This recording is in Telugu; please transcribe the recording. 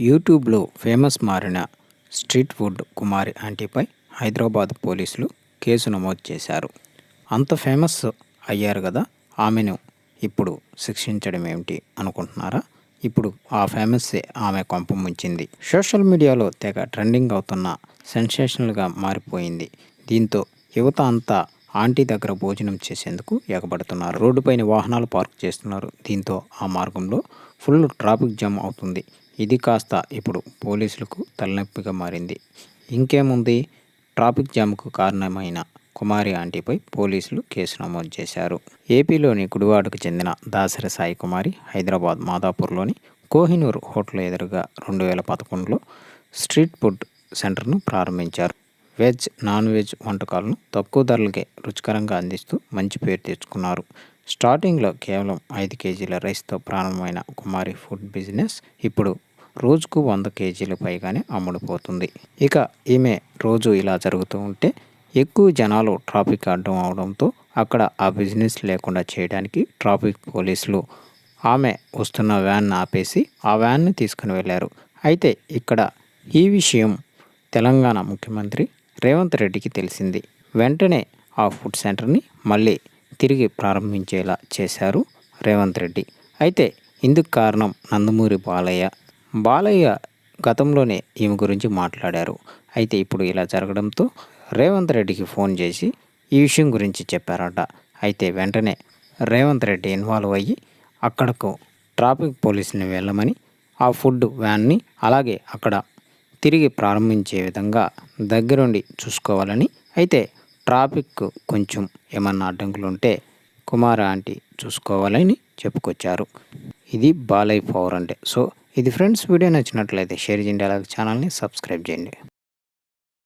యూట్యూబ్లో ఫేమస్ మారిన స్ట్రీట్ ఫుడ్ కుమారి ఆంటీపై హైదరాబాద్ పోలీసులు కేసు నమోదు చేశారు. అంత ఫేమస్ అయ్యారు కదా ఆమెను ఇప్పుడు శిక్షించడం ఏమిటి అనుకుంటున్నారా? ఇప్పుడు ఆ ఫేమస్సే ఆమె కొంప ముంచింది. సోషల్ మీడియాలో తెగ ట్రెండింగ్ అవుతున్న సెన్సేషనల్గా మారిపోయింది. దీంతో యువత అంతా ఆంటీ దగ్గర భోజనం చేసేందుకు ఎగబడుతున్నారు. రోడ్డుపైన వాహనాలు పార్క్ చేస్తున్నారు. దీంతో ఆ మార్గంలో ఫుల్ ట్రాఫిక్ జామ్ అవుతుంది. ఇది కాస్త ఇప్పుడు పోలీసులకు తలనొప్పిగా మారింది. ఇంకేముంది? ట్రాఫిక్ జామ్కు కారణమైన కుమారి ఆంటీపై పోలీసులు కేసు నమోదు చేశారు. ఏపీలోని గుడివాడకు చెందిన దాసరి సాయి కుమారి హైదరాబాద్ మాదాపూర్లోని కోహినూర్ హోటల్ ఎదురుగా రెండు వేల పదకొండులో స్ట్రీట్ ఫుడ్ సెంటర్ను ప్రారంభించారు. వెజ్ నాన్ వెజ్ వంటకాలను తక్కువ ధరలకే రుచికరంగా అందిస్తూ మంచి పేరు తెచ్చుకున్నారు. స్టార్టింగ్లో కేవలం ఐదు కేజీల రైస్తో ప్రారంభమైన కుమారి ఫుడ్ బిజినెస్ ఇప్పుడు రోజుకు వంద కేజీలు పైగానే అమ్ముడుపోతుంది. ఇక ఈమె రోజు ఇలా జరుగుతూ ఉంటే ఎక్కువ జనాలు ట్రాఫిక్ అడ్డం అవడంతో అక్కడ ఆ బిజినెస్ లేకుండా చేయడానికి ట్రాఫిక్ పోలీసులు ఆమె వస్తున్న వ్యాన్ ఆపేసి ఆ వ్యాన్ని తీసుకుని వెళ్ళారు. అయితే ఇక్కడ ఈ విషయం తెలంగాణ ముఖ్యమంత్రి రేవంత్ రెడ్డికి తెలిసింది. వెంటనే ఆ ఫుడ్ సెంటర్ని మళ్ళీ తిరిగి ప్రారంభించేలా చేశారు రేవంత్ రెడ్డి. అయితే ఇందుకు కారణం నందమూరి బాలయ్య. బాలయ్య గతంలోనే ఈమె గురించి మాట్లాడారు. అయితే ఇప్పుడు ఇలా జరగడంతో రేవంత్ రెడ్డికి ఫోన్ చేసి ఈ విషయం గురించి చెప్పారట. అయితే వెంటనే రేవంత్ రెడ్డి ఇన్వాల్వ్ అయ్యి అక్కడకు ట్రాఫిక్ పోలీసుని వెళ్ళమని ఆ ఫుడ్ వ్యాన్ని అలాగే అక్కడ తిరిగి ప్రారంభించే విధంగా దగ్గరుండి చూసుకోవాలని అయితే ట్రాఫిక్ కొంచెం ఏమన్నా అడ్డంకులు ఉంటే కుమార ఆంటీ చూసుకోవాలని చెప్పుకొచ్చారు. ఇది బాలయ్య పవర్ అంటే. సో ఇది ఫ్రెండ్స్ వీడియో నచ్చినట్లయితే షేర్ చేయండి అలాగే ఛానల్ని సబ్స్క్రైబ్ చేయండి.